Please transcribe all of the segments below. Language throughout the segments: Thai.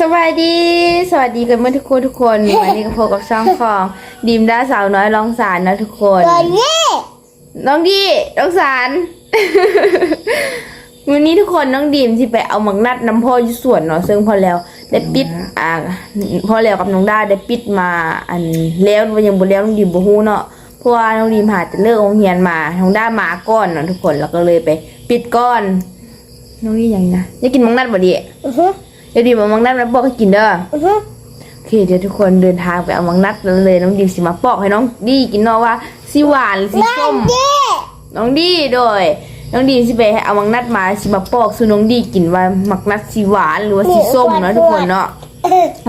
สวัสดี สวัสดีกันเมื่อทุกคนทุกคนวันนี้ก็พบกับช่องของดีมด้าสาวน้อยลองสารนะทุกคนตัวนี้น้องดีน้องสาร วันนี้ทุกคนน้องดีมที่ไปเอามังนัดน้ำพ่ออยู่สวนเนาะซึ่งพอแล้ว ได้ปิดอ่าพอแล้วกับน้องด้าได้ปิดมา อันแล้วมันยังบ่แล้วน้องดีมบ่ฮู้เนาะเพราะว่าน้องดีมหาจะเลิกโรงเรียนมาน้องด้ามาก่อนเนาะทุกคนแล้วก็เลยไป ปิดก่อน น้องดียังนะอยากกินมังนัดบ่ดีอือฮึ เดี๋ยวดีมามังนัดมาบอกให้กินเด้ออือฮึโอเคเดี๋ยวทุกคนเดินทางไปเอามังนัดแล้วเลยน้องดีมสิมาปอกให้น้องดีกินเนาะว่าสีหวานหรือสีส้ม เย่น้องดีโดย น้องดีสิไปให้เอามังนัดมาสิมาปอกสู่น้องดีกินว่ามักนัดสีหวานหรือว่าสีส้มเนาะทุกคนเนาะ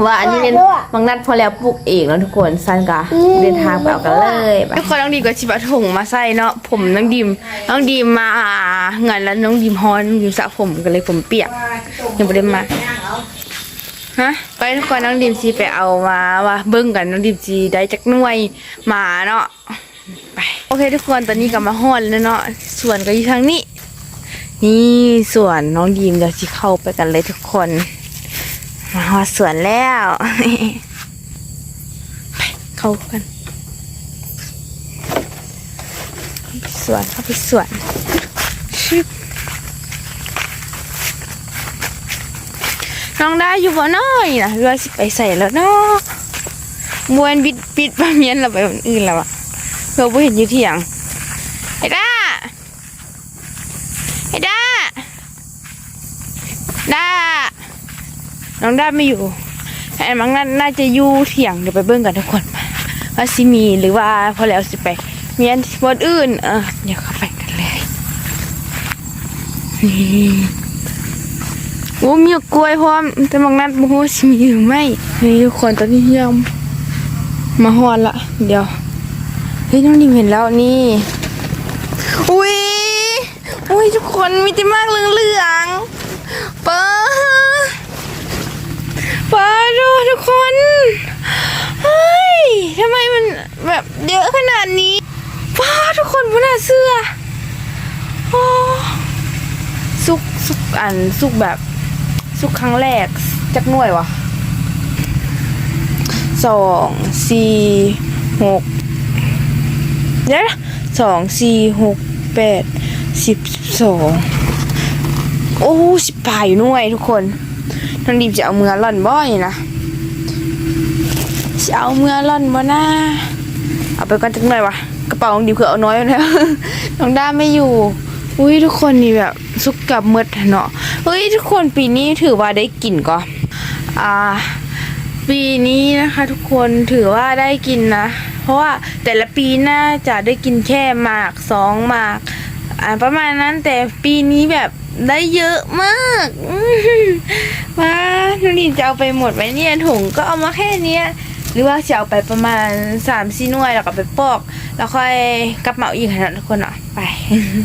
ว่าอันนี้เป็นมังนัดพอแล้วปลูกเองเนาะทุกคนซันกะเดินทางไปเอากันเลยไปทุกคนน้องดีมก็ชิบะถุงมาใส่เนาะผมน้องดีมน้องดีมมาเงินแล้วน้องดีมฮอนน้องดีมสระผมกันเลยผมเปียกยังไม่ได้มาฮะไปทุกคนน้องดิมซีไปเอามาว่าเบิ้งกันน้องดิมซีได้จากหน่วยหมาเนาะไปโอเค ทุกคนตอนนี้ก็มาฮอนแล้วเนาะส่วนก็อยู่ทางนี้ นี่ส่วนน้องดีมเดี๋ยวสิเข้าไปกันเลยทุกคน มาฮอดสวนแล้ว ไปเข้ากันสวนเข้าไปสวนชึบน้องได้อยู่บ่น้อยนะเรือสิไปใส่แล้วเนาะมวนบิดบิดบะเมียนเราไปคนอื่นแล้วอะเราไ่เห็นอยู่เที่ยงไอ้ด้าไอ้ด้าด้า น้องด้าไม่อยู่ไอ้มังน่าน่าจะยู่เที่ยงเดี๋ยวไปเบิ่งกันทุกคนว่าสิมีหรือว่าพอแล้วสิไปมียนบนอื่นเออเดี๋ยวเข้าไปกันเลยนี่โอ้มีกล้วยพร้อมแต่บางนัดบ่ฮู้ว่าสิมีหรือไม่นี่ทุกคนตอนนี้ยังมาฮอนละเดี๋ยวเฮ้ยน้องดิมเห็นแล้วนี่อุ้ยอุ้ยทุกคนมีแต่มากเหลืองๆเปิด เปิดดูทุกคนเฮ้ยทำไมมันแบบเยอะขนาดนี้ป้าทุกคนบนน้าเสื้อโอ้สุกสุกอันสุกแบบสุกครั้งแรกจักหน่วยวะสองสี่หกเดี๋ยวนะสองสี่หกแปดสิบสองโอ้สิบปลายอยู่หน่วยทุกคน น้องดีมจะเอามือล่อนบ่อยนะจะเอามือล่อนบ่นะเอาไปก่อนจักหน่อยวะกระเป๋าของดีมคือเอาน้อยแล้วน้องด้าไม่อยู่อุ้ยทุกคนนี่แบบสุกกับมืดเนาะเฮ้ยทุกคนปีนี้ถือว่าได้กินก็อ่า ปีนี้นะคะ ทุกคนถือว่าได้กินนะเพราะว่าแต่ละปีน่าจะได้กินแค่หมากสองหมากอ่าประมาณนั้นแต่ปีนี้แบบ ได้เยอะมากอื้อหือว้านุนินจะเอาไปหมดไหมเนี่ยถุงก็เอามาแค่เนี้ยหรือว่าจะเอาไปประมาณสามสี่หน่วยแล้วก็ไปปอก แล้วค่อยกลับมาเอาอีกนะทุกคนเนาะไป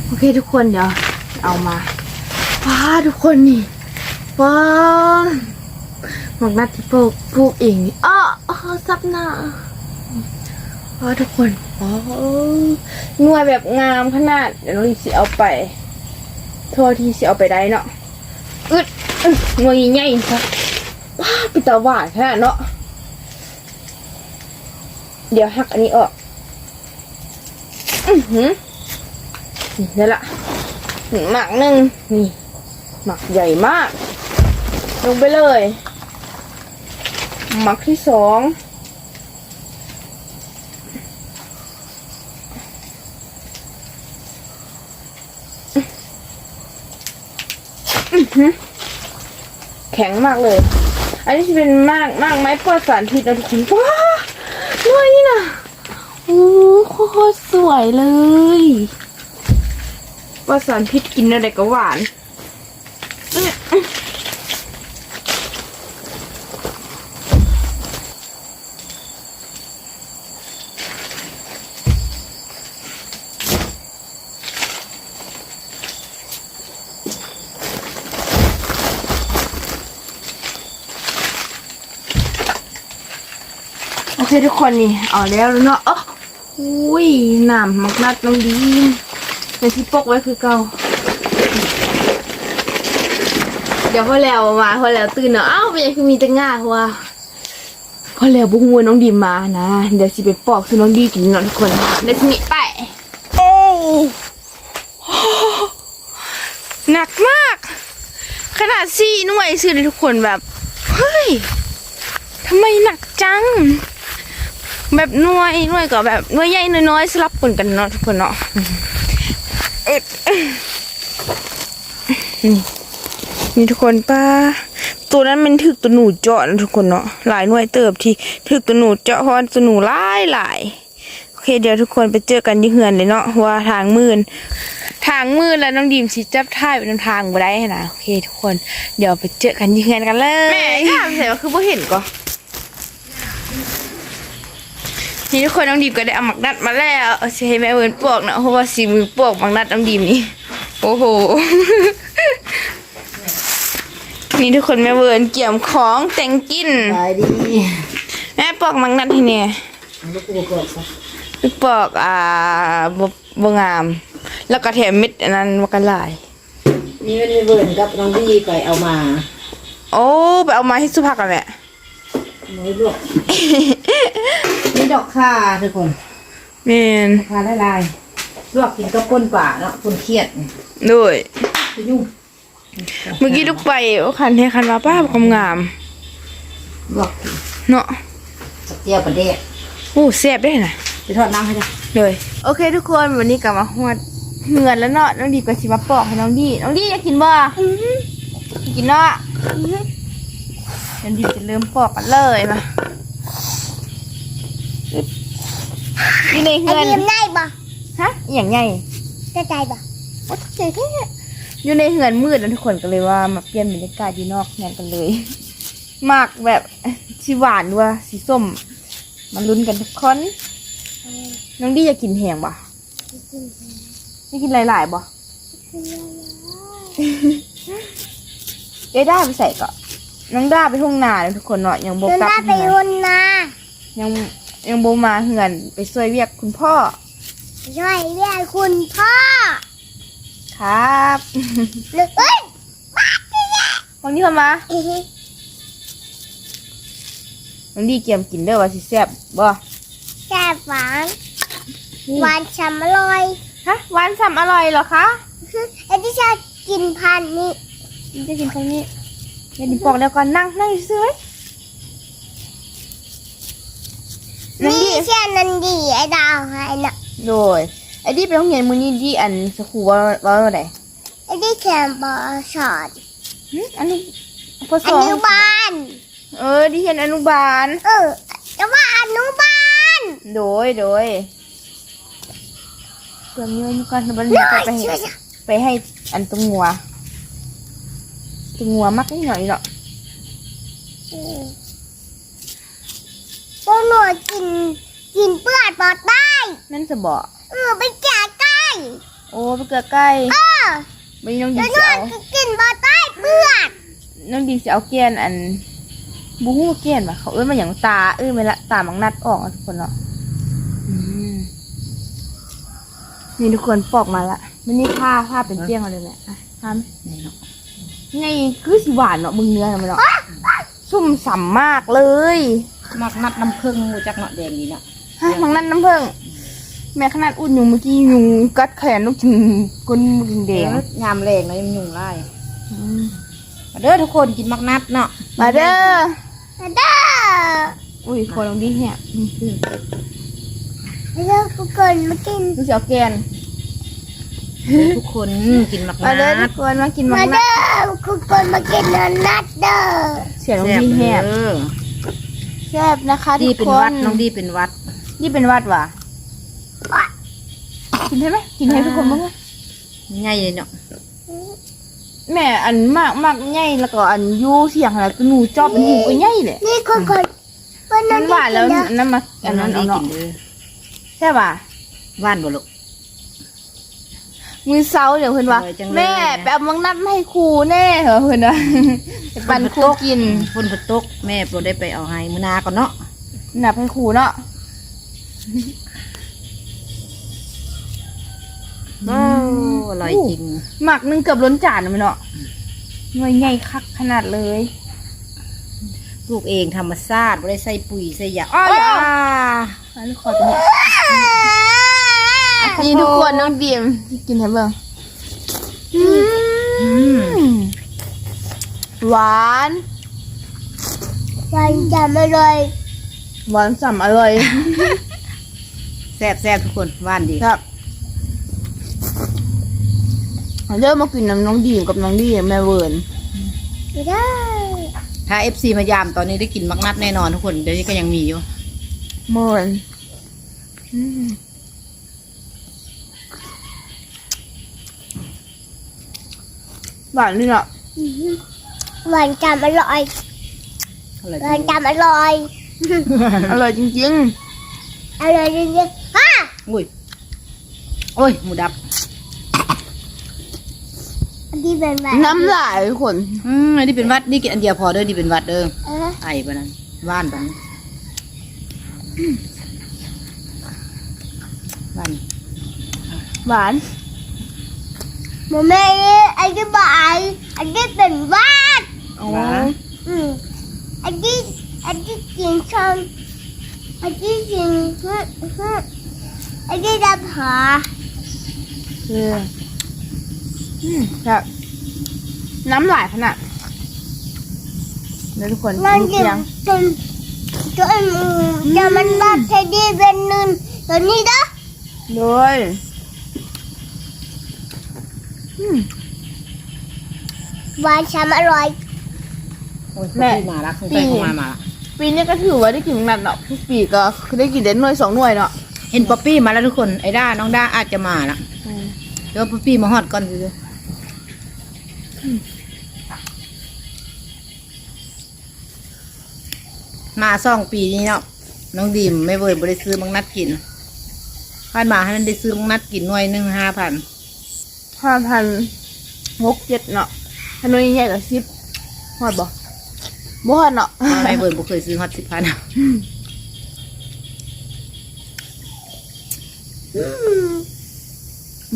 โอเคทุกคนเดี๋ยวเอามาว้าทุกคนนี่ว้าหมกนัดที่ปลูกปลูกเองอ้ออ้อซับหน้าว้าทุกคนว้าวหน่วยแบบงามขนาดเดี๋ยวน้องรีบสิเอาไป โทษที่สิเอาไปได้เนาะอึดอึดหน่วยใหญ่ๆครับว้าป็นตาหวานขนาดเนาะเดี๋ยวหักอันนี้ออกอือหือนี่ได้ละหมักหนึ่งนี่หมักใหญ่มาก ลงไปเลยหมักที่สองอื้อหือ แข็งมากเลย อันนี้จะเป็นมากมากไม้ปลอดสารพิษนะทุกคนว้าด้วยนี่นะโอ้โคตรสวยเลยปลอดสารพิษกินอะไรก็หวาน โอทุกคนนี่เอาแล้วเนาะอ้ออุ้ยหนามมักนัดน้องดีมในที่ปกไว้คือเก่า เดี๋ยวพอแล้วมาพอแล้วตื่นเนาะอ้าวเป็นยังคือมีแต่ง่าว่ะพอแล้วบุ้งวัวน้องดีมานะเดี๋ยวสิไปปอกซื้อน้องดีกินเนาะทุกคนเดี๋ยวสิหนีไปเอ้หนักมาก ขนาดสี่หน่วยซื้อเลยทุกคนแบบ เฮ้ยทำไมหนักจัง แบบหน่วยหน่วยก็แบบหน่วยใหญ่หน่วยน้อยสลับปนกันเนาะทุกคนเนาะเอ็ดนี่นี่ทุกคนป้าตัวนั้นมันถึกตัวหนูเจาะนะทุกคนเนาะหลายหน่วยเติบที่ถึกตัวหนูเจาะเพราะว่าตัวหนูหลายหลายโอเคเดี๋ยวทุกคนไปเจอกันที่เฮือนเลยเนาะว่าทางมืนทางมืนแล้วน้องดีมสิจับท่ายไปนำทางบ่ได้นะโอเคทุกคนเดี๋ยวไปเจอกันที่เฮือนกันเลยแม่ถามใส่ว่าคือบ่เห็นก็ นี่ทุกคนน้องดีมก็ได้เอาหมักนัดมาแล้วเอาสิให้แม่เวิร์นปอกนะเพราะว่าสีมือปอกหมักนัดน้องดีมนี่โอ้โห นี่ทุกคนแม่เวิร์นเกี่ยมของแต่งกินตายดีแม่ปอกหมักนัดให้เนี่ยลูกกูกดซะไปปอกอ่าบ่บ่งาม แล้วก็แถมเม็ดอันนั้นมากระลายนี่ไม่ได้เวิร์นกับน้องดีไปเอามา โอ้ไปเอามาให้สุภาพกันแหละ น้อยลวกนี่ดอกข่าทุกคนแม่นดอกข่าลายๆลวกกินกับป่นป่าเนาะป่นเครียดด้วยจะยุ่งเมื่อกี้ลูกไปโอ้คันให้คันว่าป้าบอกงามลวกกินๆเนาะกับเจียวปลาเด็กโอ้แซ่บได้นะไปทอดน้ำให้จ้ะเลยโอเค ทุกคนวันนี้กลับมาฮวดเหมือนแล้วเนาะน้องดีก็ชิมาปอกให้น้องดีน้องดีอยากกินบ่อยากกินเนาะ น้องดีจะเริ่มปอกกันเลยมาอยู่ในไอเฮือนเดียมได้ปะฮะอหย่างไงจะใจปะโอ้เจ๋งแท้อยู่ในเฮือนมืดแล้วทุกคนก็เลยว่ามาเปลี่ยนบรรยากาศอยู่นอกงานกันเลยมากแบบสีหวานด้วยสีส้มมาลุ้นกันทุกคนน้องดีอยากกินแหงบ่ไม่กินหลายๆบ่เอ้ด้าไปใส่ก่อน น้องด้าไปทุ่งนาเลยทุกคนเนาะยังโบจนกลับได้ไปเฮืวอนนนายังยังโบมาเฮือนไปช่วยเวียกคุณพ่อ ช่วยเรียกคุณพ่อครับหรือเอ้ยวันนี้เข้ามาอื้อหือน้องดีเกียมกินเด้อว่าสิแซ่บบ่แซ่บหวานหวานฉ่ำอร่อย ฮะหวานฉ่ำอร่อยเหรอคะอื้อหือไอ้ที่ชอบกินพันธุ์นี้จะกินตรงนี้ เดี๋ยวดิบอกแล้วก่อนนั่งนั่งซื้อไว้น้องนี่ดีเช่นนันดีไอ้ดาวให้น่ะโดยไอ้ดีไปโรงเรียนมื้อนี้ดีอันสกูว่าว่าว่าไดไอ้ที่เขียนบอสอนหึอันนี้พอสอองนุบาลเออดีเห็นอนุบาล เออแต่ว่าอนุบาลโดยโดยเปลืองเงินก่อนบันนี้น้อจะยไปให้ช่วยจ้ะไปให้อันตรงงัว ตรงงัวมักนิดหน่อยเนาะอืมพวกหนูกินกินเปื้อนปอดได้นั่นจะบอกเออไปแกะใกล้โอ้ไปเกลือใกล้เออไม่น้องดีแล้วสินอเอานก็กินปอดได้เปื้อนน้องดีสิเอาเกียนอันบูฮู้เกียนปะเขาเอ้ยมาอย่างตาเอ้ยมาละตามังนัดออกอะทุกคนเนาะอืมนี่ทุกคนปอกมาละมันนี่ผ้าผ้าเป็นเปี้ยงเอาเลยแหละอะทำนี่เนาะ ไงคือสิหวานเนาะมึงเนื้อมันเนาะชุ่มฉ่ำมากเลยมักนัดน้ำผึ้งมูจักเนาะแดงดีเนาะฮะมังนั่นน้ำผึ้งแม่ขนาดอุ่นอยู่เมื่อกี้ยุงกัดแขนลูกจิงก้นมึงแดงยามแรงเลยมันยุ่งไล่มาเด้อทุกคนกินมักนัดเนาะมาเด้อมาเด้ออุ้ยคนลงดีแหบนี่คือมาเด้อทุกคนมากินลูกเสียวแกน ทุกคนกินมักมาเด้อนัทุดกคนมากินมัมางนัดเด้อทุกคนมากินนันนัดเด้อเสียงลงแซ่บดีแหบเด้อแซ่บนะคะดีทุกเป็นควันดน้องดีเป็นวัดนี่เป็นวัดว่ะกินให้ไหมกินให้ทุกคนบ้างไหมง่ายเลยเนาะแม่อันมากมากใหญ่แล้วก็อันอยูเสียงอะไรก็หนูจอบเป็นหูก็ใหญ่เลยนี่คนคนคนมันั้นนหวานแล้วกิะนั่นมาอัอันนนั้นั้นนเอาดีเนาะกินเด้อใช่ป่ะว่านบ่ลูก มือเซาเดี๋ยวเพื่อนว่าอร่อยจังเลย แม่ไปเอามังนัดมาให้ครูแน่เหรอเพื่อนว่าไปปั่นครูกินฝนฝนตกแม่บ่ได้ไปเอาให้มื้อหนาก่อนเนาะนับให้ครูเนาะโอ้อร่อยจริงหมักหนึงเกือบล้นจานนะมันเนาะหน่วยใหญ่คักขนาดเลย ปลูกเองธรรมชาติไม่ได้ใส่ปุ๋ยใส่ยาอ้อยาอันนี้ขอตัวนี้ นี่ทุกคนน้องดีมกินให้เบิ่งอืมหวานวันจะไม่เลยหวานฉ่ำอร่อยแซ่บแซ่บทุกคนหว่านดีครับเริ่มมากินน้ำน้องดีมกับน้องดีมแม่เวิร์นไม่ได้ถ้าเอฟซีมายามตอนนี้ได้กินมักนัดแน่นอนทุกคน เดี๋ยวนี้ก็ยังมีอยู่เมิร์นอืม หวานนี่เนาะวันจะอร่อยอะไรวันจะอร่อยอร่อยจริงอร่อยจริงๆฮ่าอุ้ยโอ้ยหมูดับอันนี้เป็นแบบๆน้ำลายทุกคน อืมอันนี้เป็นวัดนี่กินอันเดียวพอเด้อนี่เป็นวัดเด้อเออไอ้ปะนั้นว่านปะนั้นว่านหวาน หมูแม่อันนี้บายอันนี้เป็นวาดหวานอืมอันนี้อันนี้กินชมอันนี้กินฮึฮึอันนี้ดับหาเอออืมครับน้ำลายขนาดแล้วทุกคนมันกินกินยังจนจนจะมันดับเทดีเป็นหนึ่งตัวนี้เด้อเลยอืม ห วานช้ำอร่อย โอ้ยแม่แม่มาละข้างใต้เข้ามามาละปีนี้ก็ถือว่าได้กินหนักเนาะทุกปีก็ได้กินเด่นหน่วยสองหน่วยเนาะเห็นป๊อปปี้มาแล้วทุกคนไอ้ด้าน้องด้าอาจจะมาละเดี๋ยวป๊อปปี้มาฮอดก่อนดูมาสองปีนี้เนาะน้องดีมไม่เว้ยบริซื้อมังนัดกินผ่านมาให้มันได้ซื้อมังนัดกินหน่วยหนึ่งห้าพันห้าพันหกเจ็ดเนาะ ถ้าหน่วยใหญ่กับสิบหอดบ่บ่หอดเนาะไอ้เวิร์นบ่เคยซื้อฮอตสิบพัน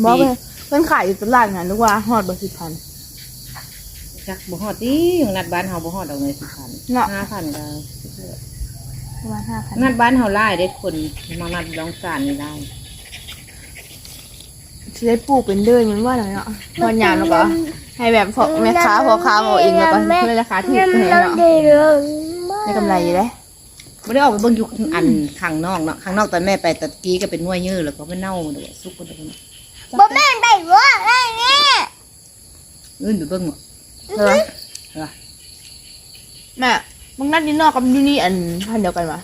บ่ไปเพิ่นขายอยู่ตลาดงานนึกว่าหอดบ่สิบพันจักบ่ฮอดดิของนัดบ้านเฮาบ่ฮอดเอาเงินสิบพันเนาะห้าพันก็ประมาณห้าพันนัดบ้านเฮาไล่ได้คนมานัดร้องสารนี่ได้จะได้ปลูกเป็นเดือนมันว่าหน่อยเนาะพอยามแล้วก็ ให้แบบพอแม่ค้าพอค้าเอาเองแล้วก็เพื่อราคาถูกให้เนาะดีเลยได้กำไรอยู่เลยบ่ได้ออกไปเบิ่งอยู่อันข้างนอกเนาะข้างนอกตอนแม่ไปตะกี้ก็เป็นหน่วยยื้อแล้วก็ไปเน่าดอกสุกบ่ได้บ่แม่นไปว่าอะไรเนี่ยเอิ้นไปเบิ่งบ่เออเออแม่มึงนั่นนี่นอกกับนี่นี่อันพันเดียวกันวะ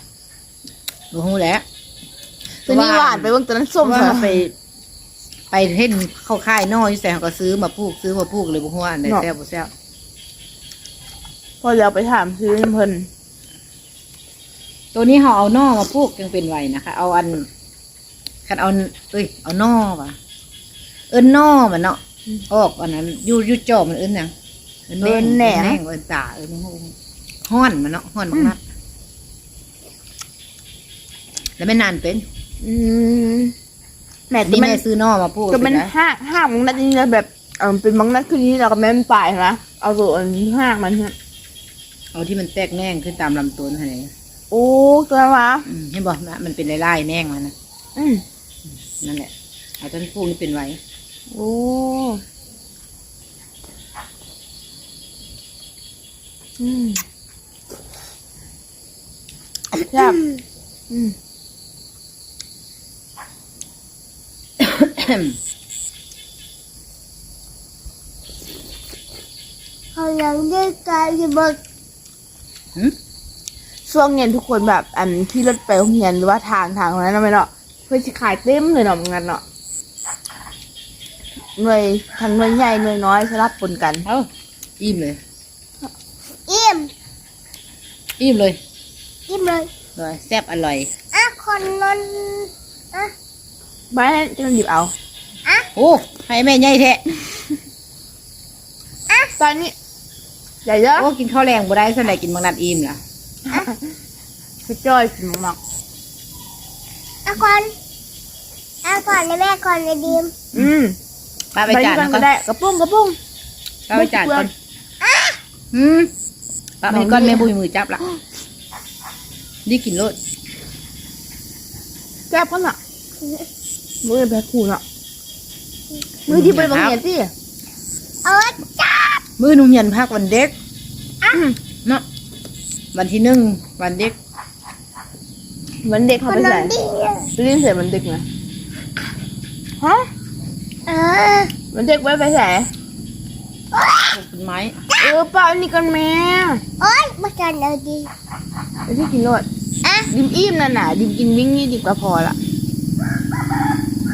บ่ฮู้แหล้วตัวนี้หวานไปเบิ่งตัวนั้นส้มว่าค่ะไป ไปเห็นเข้าค่ายนอกอยู่แต่เขาก็ซื้อมาปลูกซื้อมาปลูกเลยบ่ฮู้ว่าอันใดแซ่บบ่แซ่บพอเราไปถามซื้อเพิ่นตัวนี้เขาเอานอมาปลูกยังเป็นไวนะคะ เอาอันคันเอาเอ้ยเอานอว่ะเอิ้นนอมันเนาะออกอันนั้นอยู่อยู่จอมันเอิ้นหยังเอิ้นแหน่งเอิ้นตาเอิ้นห้อนมันเนาะห้อนมากๆแล้วไม่นานเป็น อืม แม่ตัวนี่มันแม่ซื้อนอมาปลูกก็มันเสร็จแล้วห้างห้างมึงนั่นนี่นะแบบเออเป็นมังนัดคือนี้เราก็แม่นปลายนะเอาตัวอันห้างมันเนี่ยเอาที่มันแตกแน่งขึ้นตามลำต้นให้โอ้ตัววะอืมเห็นบอกมันเป็นลายๆแน่งมันนะอืมนั่นแหละเอาต้นปลูกนี่เป็นไว้โอ้อืมแซ่บอืม เขายังได้การอยู่บนหืมช่วงเย็นทุกคนแบบอันที่รถไปโรงเรียนหรือว่าทางทางนั้นนะไม่เนาะเพื่อจะขายเต็มเลยเนาะเหมือนกันเนาะหน่วยทั้งหน่วยใหญ่หน่วยน้อยสลับปนกันเอาอิ่มเลย อิ่มอิ่มเลยอิ่มเลยเลยแซ่บอร่อยอะคนนั้นอะ บ้านจะหยิบเอา โอ้ให้แม่ใหญ่แท้ตอนนี้ใหญ่เยอะโอ้กินข้าวแรงบ่ได้ส่วนใหญ่กินบางนัดอิ่มล่ะพี่จ้อยกินมากอะคนอะก่อนนะแม่ก่อนนะดีมๆอืมป้าไปจานกันะนก่ก็อนได้กระปุ้งกระปุ้งป้าไปจานก่อนอะอืมปะมีก้อนแม่บุยมือจับละดีกินโลดแซ่บกันอะ มือแบกขู่น่ะมือที่ไปบังเหียนสิเอาไว้จับมือหนุ่มยันภาควันเด็กเนาะวันที่หนึ่งวันเด็กเหมือนเด็กเขาคนไปนั้ใส่นดีอะไปเล่นเสียเหมือนเด็กนะฮะเออเหมือนเด็กไว้ไปใส่ปลูกต้นไม้เออเปล่าอันนี้กันแม่โอ๊ยมาจันเอาดีไปที่กินรสอะดิมอิ่มน่ะน่ะดิมกินวิ่งนี่ดีกว่าพอละจ้ะ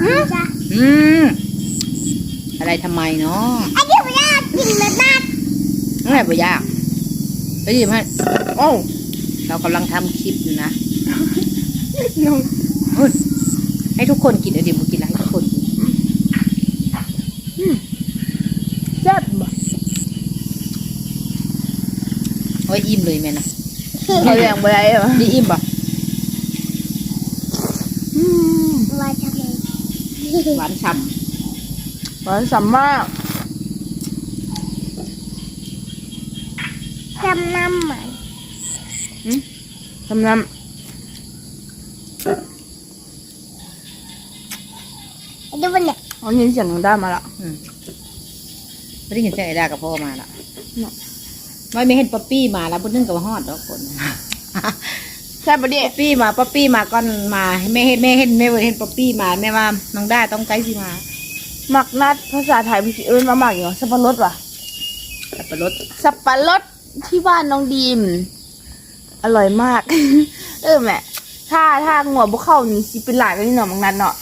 อืมอะไรทำไมเนาะไอ้ที่ไม่ได้กินมันมากนั่นแหละไม่ยากไปหยิบให้โอ้เรากำลังทำคลิปอยู่นะน้องเฮ้ยให้ทุกคนกินเดี๋ยวดิมกินแล้วให้ทุกคนกินแซ่บบ่เฮ้ยอิ่มเลยแม่นะเขาแรงไปได้เหรอนี่อิ่มปะ อืม มาทำไม หวานฉ่หวานสัมมากจำน้ำมันทำน้ไอ้ที่มันเนี่ยำเอายินเสียงของด้ามาละำอืมไม่ได้เห็นใจไอ้ดากับพ่อมาละเนาะไม่ไม่เห็นป๊อปปี้มาแล้วพุ่นึงกับฮอดดอกคน แซ่บปะเดีป๊อปปี้มาป๊อปปี้มาก่อนมาไม่เห็นไม่เห็นไม่เห็นป๊อปปี้มาแม่ว่าน้องด้าต้องใกล้สิมาหมักนัดภาษาไทยพี่สิเอิ้นมาหมักอย่างสับปะรดว่ะสับปะรดสับปะรดที่บ้านน้องดีม อร่อยมาก เออแม่ถ้าถ้างัวบุเข้านี่สิเป็นหลายกันนี่เนาะมังนัดเนาะ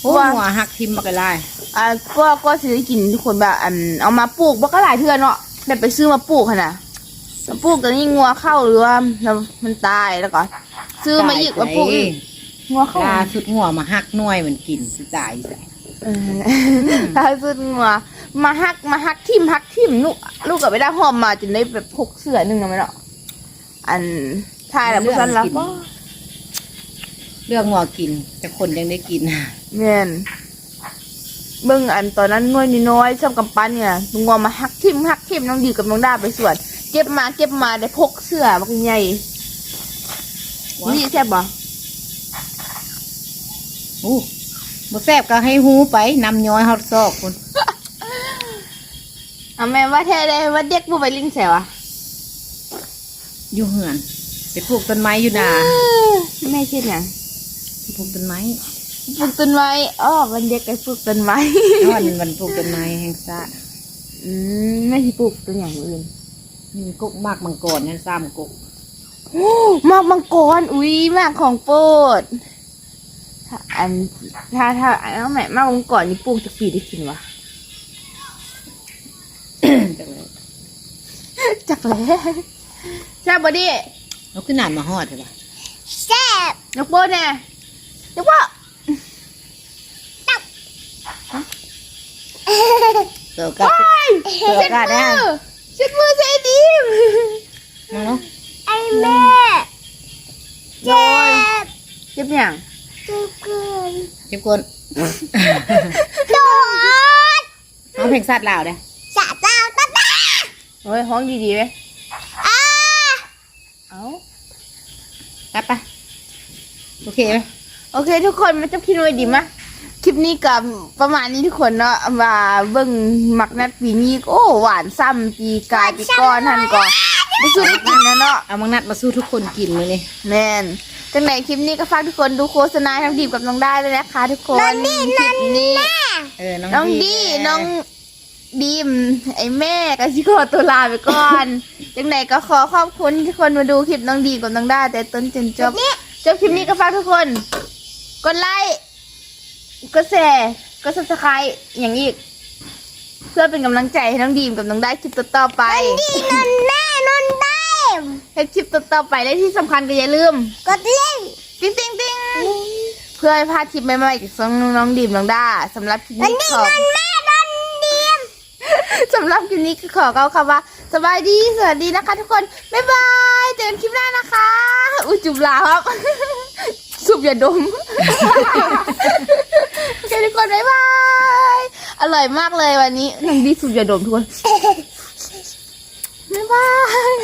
โอ้ว่าหัวหักทิมมาไกลายอ่าก็ก็ซื้อกินทุกคนแบบอันเอามาปลูกบ่ก็หลายเทื่อเนาะแต่ไปซื้อมาปลูกค่ะนะ มาปลูกตอนนี้งัวเข้าหรือว่ามันตายแล้วก็ซื้อมาอีกมาปลูกอีกงัวเข้าล่าสุดหัวมาหักหน่วยเหมือนกินสิตายสิเออล่าสุดงัวมาฮักมาฮักทิมฮักทิมลูกลูกกับไปได้หอมมาจนได้แบบพกเสื้อหนึ่งนะไหมเนาะอันทายแล้วพวกฉันรับก็เรื่องหัวกิน แต่คนยังได้กินแม่นเบิ่งอันตอนนั้นน้อยนิดน้อยช่องกำปั้นเนี่ยงัวมาฮักทิมฮักทิมน้องดีกับน้องดาไปสวน เก็บมาเก็บมาได้พกเสื้อบักใหญ่ว้าวนี่แซ่บบ่โอ้บ่แซ่บก็ให้หูไปนำย้อยฮอดซอกคนเอาแม่ว่าแท้ได้ว่าเด็กบ่ไปลิงแสวะอยู่เหือนไปปลูกต้นไม้อยู่นาแม่คิดหยังไปปลูกต้นไม้ปลูกต้นไม้อ๋อวันเด็กก็ปลูกต้นไม้นอนวันปลูกต้นไม้แห่งซะอืมแม่สิปลูกต้นอย่างอื่นมี กุกมากมังกรนั่นซ้ำกุกโอ้หมากมังกรอุ้ยหมากของโปรดถ้าอันถ้าถ้าอันนั้นแม่หมากมังกรนี่ปลูกจะปีได้กินวะจังเลยจักแล้วแซ่บบ่ดิเราขึ้นนานมาฮอดใช่ปะแซ่บยกโป้แน่ยกโป้เกิดกับเกิดเช็ดกับมืได้ อเช็ดมือเช็ดดิมมาเนาะไอ้แม่โดยเจ็บอย่างจุกเกินเจ็บกวนโดดเอาเพลงสัตว์ลาวเด้สะเจ้าตาตาโอ้ยห้องดีๆไหมอ่าเอ้าไปไปโอเคไหมโอเค ทุกคนมันจะคิดไว้ดีมะคลิ ปนี้กับประมาณนี้ทุกคนเนาะว่าเบิ่งมักนัดปีนี้โอ้หวานซ้ำปีกายปีก่อนทันก่อนไม่สู้ได้กินนะเนาะเอามังนัดมาสู้ทุกคนกินเลยนี่แมนจังไหนคลิปนี้ก็ฝากทุกคนดูโฆษณาทั้งดีมกับน้องได้เลยนะคะ ทุกคนคลิปนี้เออน้องน้องดีน้องดีมไอ้แม่ก็ชิโกตัวลาไปก่อนจังไหนก็ขอขอบคุณที่คนมาดูคลิปน้องดีกับน้องได้แต่ต้นจนจบจบคลิปนี้ก็ฝากทุกคนกดไลค์ กดแชร์กดซับสไครต์อย่างอีก เพื่อเป็นกำลังใจให้น้องดีมกับน้องได้คลิปต่อๆไป ดีนนแม่นนได้ให้คลิปต่อๆไปและที่สำคัญก็อย่าลืม กดเล่นติ๊งติ๊งติ๊งเพื่อให้พลาดคลิปใหม่ๆจากช่องน้องดีมน้องด้าสำหรับคลิปมันนี้ดีขอนนแม่นนเดียมสำหรับคลิปนี้ก็ขอเกล่าวคำว่าสบายดีสวัสดีนะคะ ทุกคนบ๊ายบายเจอกันคลิปหน้านะคะ อุยจุบลาครับ สูบอย่าดม โอเคทุกคนบ๊ายบาย อร่อยมากเลยวันนี้หนังดีสูบอย่าดมทุกคนบ๊ายบาย